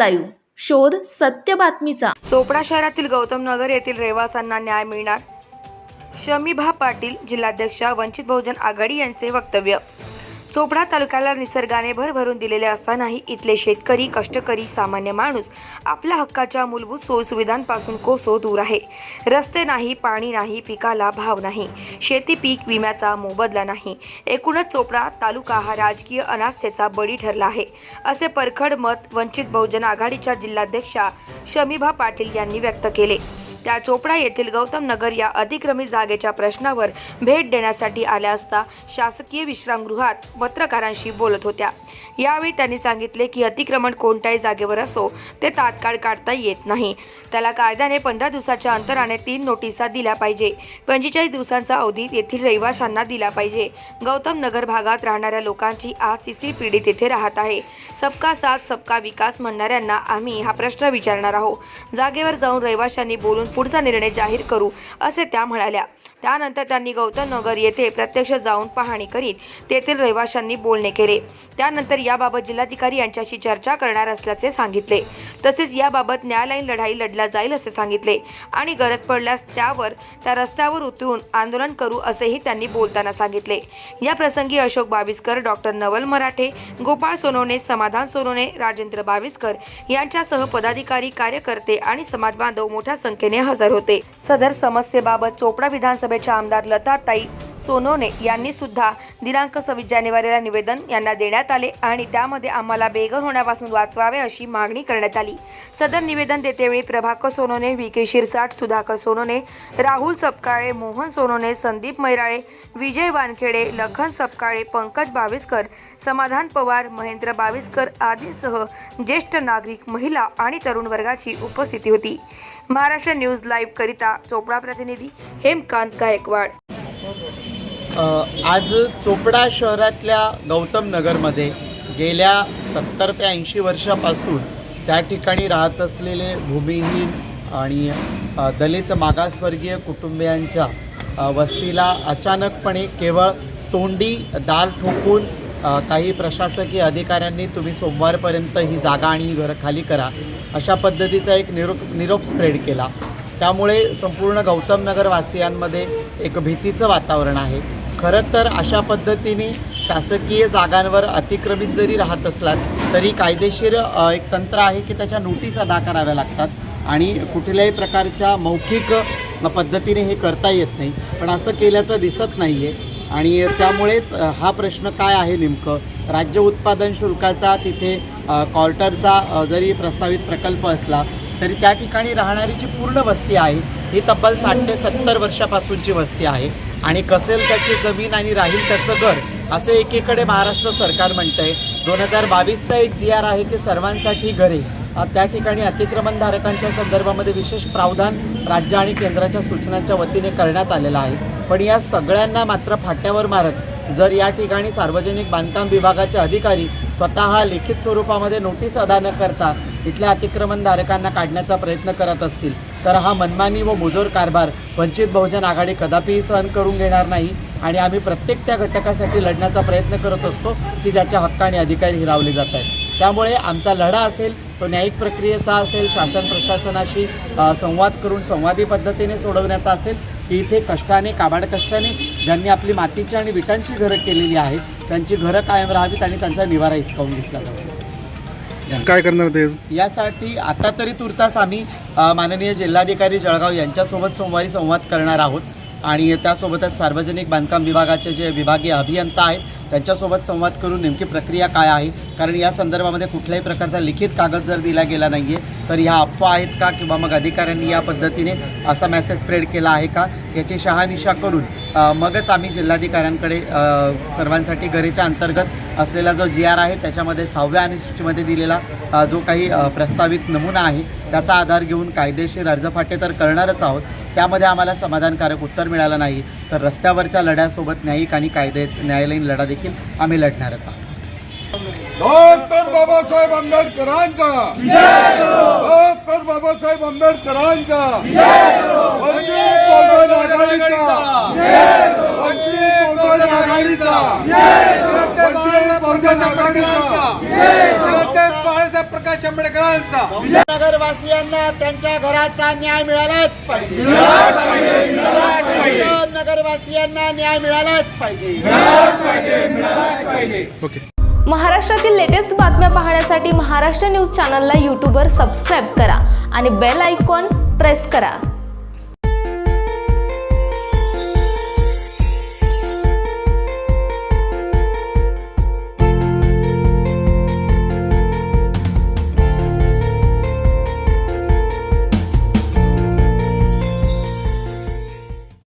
Live. शोध सत्य बातमीचा. चोपडा शहरातील गौतम नगर येथील रहिवाशांना न्याय मिळणार? शमीभा पाटील जिल्हाध्यक्ष वंचित बहुजन आघाडी यांचे वक्तव्य चोपडा तालुक्याला निसर्गाने भरभरून दिलेले असतानाही इथले शेतकरी कष्टकरी सामान्य माणूस आपल्या हक्काच्या मूलभूत सोयीसुविधांपासून कोसो दूर आहे. रस्ते नाही पाणी नाही पिकाला भाव नाही. शेती पीक विम्याचा मोबदला नाही. एकूणच चोपडा तालुका हा राजकीय अनास्थेचा बळी ठरला आहे असे परखड मत वंचित बहुजन आघाडीच्या जिल्हाध्यक्षा शमीभा पाटील यांनी व्यक्त केले. त्या चोपडा येथील गौतम नगर या अतिक्रमित जागेच्या प्रश्नावर भेट देण्यासाठी आल्या असता शासकीय विश्रामगृहात पत्रकारांशी बोलत होत्या. यावेळी त्यांनी सांगितले की अतिक्रमण कोणत्याही जागेवर असो ते तात्काळ काढता येत नाही. त्याला कायद्याने पंधरा दिवसाच्या अंतराने तीन नोटिसा दिल्या पाहिजे. पंचेचाळीस दिवसांचा अवधी येथील रहिवाशांना दिला पाहिजे. गौतम नगर भागात राहणाऱ्या लोकांची आज तिसरी पिढी तेथे राहत आहे. सबका साथ सबका विकास म्हणणाऱ्यांना आम्ही हा प्रश्न विचारणार आहोत. जागेवर जाऊन रहिवाशांनी बोलून पुढचा निर्णय जाहीर करू असे त्या म्हणाल्या. त्यानंतर त्यांनी गौतम नगर येथे प्रत्यक्ष जाऊन पाहणी करीत तेथील रहिवाशांनी बोलणे केले. त्यानंतर याबाबत जिल्हाधिकारी यांच्याशी चर्चा करणार असल्याचे सांगितले. तसेच याबाबत न्यायालयीन लढाई लढला जाईल असे सांगितले. आणि गरज पडल्यास त्यावर त्या रस्त्यावर उतरून आंदोलन करू असेही त्यांनी बोलताना सांगितले. या प्रसंगी अशोक बाविस्कर डॉक्टर नवल मराठे गोपाळ सोनवणे समाधान सोनवणे राजेंद्र बाविस्कर यांच्यासह पदाधिकारी कार्यकर्ते आणि समाज बांधव मोठ्या संख्येने हजर होते. सदर समस्येबाबत चोपडा विधानसभा विधानसभेच्या आमदार लताताई सोनोने यांनी सुद्धा दिनांक सव्वीस जानेवारीला निवेदन यांना देण्यात आले आणि त्यामध्ये आम्हाला बेघर होण्यापासून वाचवावे अशी मागणी करण्यात आली. सदर निवेदन देतेवेळी प्रभाकर सोनोने व्ही के शिरसाट सुधाकर सोनोने राहुल सपकाळे मोहन सोनोने संदीप मैराळे विजय वानखेडे लखन सपकाळे पंकज बाविस्कर समाधान पवार महेंद्र बाविस्कर आदींसह ज्येष्ठ नागरिक महिला आणि तरुण वर्गाची उपस्थिती होती. महाराष्ट्र न्यूज लाईव्ह करिता चोपडा प्रतिनिधी हेमकांत गायकवाड. आज चोपडा शहरातल्या गौतम नगरमध्ये गेल्या सत्तर ते ऐंशी वर्षापासून त्या ठिकाणी राहत असलेले भूमिहीन आणि दलित मागासवर्गीय कुटुंबियांच्या वस्तीला अचानकपणे केवळ तोंडी दार ठोकून काही प्रशासकीय अधिकाऱ्यांनी तुम्ही सोमवारपर्यंत ही जागा आणि ही घरं खाली करा अशा पद्धतीचा एक निरोप निरोप स्प्रेड केला. त्यामुळे संपूर्ण गौतम नगरवासियांमध्ये एक भीतीचं वातावरण आहे. खरं तर अशा पद्धतीने शासकीय जागांवर अतिक्रमित जरी राहत असलात तरी कायदेशीर एक तंत्र आहे की त्याच्या नोटीस अदा कराव्या लागतात आणि कुठल्याही प्रकारच्या मौखिक पद्धतीने हे करता येत नाही. पण असं केल्याचं दिसत नाही आहे आणि त्यामुळेच हा प्रश्न काय आहे नेमकं? राज्य उत्पादन शुल्काचा तिथे क्वार्टरचा जरी प्रस्तावित प्रकल्प असला तरी त्या ठिकाणी राहणारी जी पूर्ण वस्ती आहे ही तब्बल साठ ते सत्तर वर्षापासूनची वस्ती आहे. आणि कसेल त्याची जमीन आणि राहील त्याचं घर असं एकीकडे महाराष्ट्र सरकार म्हणतं आहे दोन हजार बावीसचा एक जी आर आहे की सर्वांसाठी घरे. त्या ठिकाणी अतिक्रमणधारकांच्या संदर्भामध्ये विशेष प्रावधान राज्य आणि केंद्राच्या सूचनांच्या वतीने करण्यात आलेलं आहे. पण या सगळ्यांना मात्र फाट्यावर मारत जर या ठिकाणी सार्वजनिक बांधकाम विभागाचे अधिकारी स्वतः लिखित स्वरूपामध्ये नोटीस अदा न करता इथल्या अतिक्रमणधारकांना काढण्याचा प्रयत्न करत असतील तर हा मनमानी व मुजोर कारभार वंचित बहुजन आघाडी कदापिही सहन करून घेणार नाही आणि आम्ही प्रत्येक त्या घटकासाठी लढण्याचा प्रयत्न करत असतो की ज्याच्या हक्काने अधिकारी हिरावले जात आहेत. त्यामुळे आमचा लढा असेल तो न्यायिक प्रक्रियेचा असेल शासन प्रशासनाशी संवाद करून संवादी पद्धतीने सोडवण्याचा असेल की इथे कष्टाने काबाड कष्टाने ज्यांनी आपली मातीची आणि विटांची घरं केलेली आहेत त्यांची घरं कायम राहावीत आणि त्यांचा निवारा हिसकावून घेतला जावा. काय करणार ते? यासाठी आता तरी तुर्तास आम्ही माननीय जिल्हाधिकारी जळगाव यांच्यासोबत सोमवारी संवाद करणार आहोत. आणि त्यासोबतच सार्वजनिक बांधकाम विभागाचे जे विभागीय अभियंता आहेत त्यांच्यासोबत संवाद करून नेमकी प्रक्रिया काय आहे? कारण या संदर्भामध्ये कुठल्याही प्रकारचा लिखित कागद जर दिला गेला नाही आहे तर ह्या अफवा आहेत का? किंवा मग अधिकाऱ्यांनी या पद्धतीने असा मेसेज स्प्रेड केला आहे का? याची शहानिशा करून मगच आम्ही जिल्हाधिकाऱ्यांकडे सर्वांसाठी गरेच्या अंतर्गत असलेला जो जी आर आहे त्याच्यामध्ये सहाव्या अनुसूचीमध्ये दिलेला जो काही प्रस्तावित नमुना आहे त्याचा आधार घेऊन कायदेशीर अर्जफाटे तर करणारच आहोत. त्यामध्ये आम्हाला समाधानकारक उत्तर मिळालं नाही. तर रस्त्यावरच्या लढ्यासोबत न्यायिक आणि कायदे न्यायालयीन लढा देखील आम्ही लढणारच आहोत. डॉक्टर बाबासाहेब आंबेडकरांचा. डॉक्टर बाबासाहेब आंबेडकरांचा. वंचित बहुजन आघाडीचा. वंचित बहुजन आघाडीचा वंचित बहुजन आघाडीचा शरद बाळासाहेब प्रकाश आंबेडकरांचा. नगरवासियांना त्यांच्या घराचा न्याय मिळालाच पाहिजे. नगरवासियांना न्याय मिळालाच पाहिजे. महाराष्ट्रातील लेटेस्ट बातम्या पाहण्यासाठी महाराष्ट्र न्यूज चॅनलला यूट्यूबवर सबस्क्राईब करा आणि बेल आयकॉन प्रेस करा.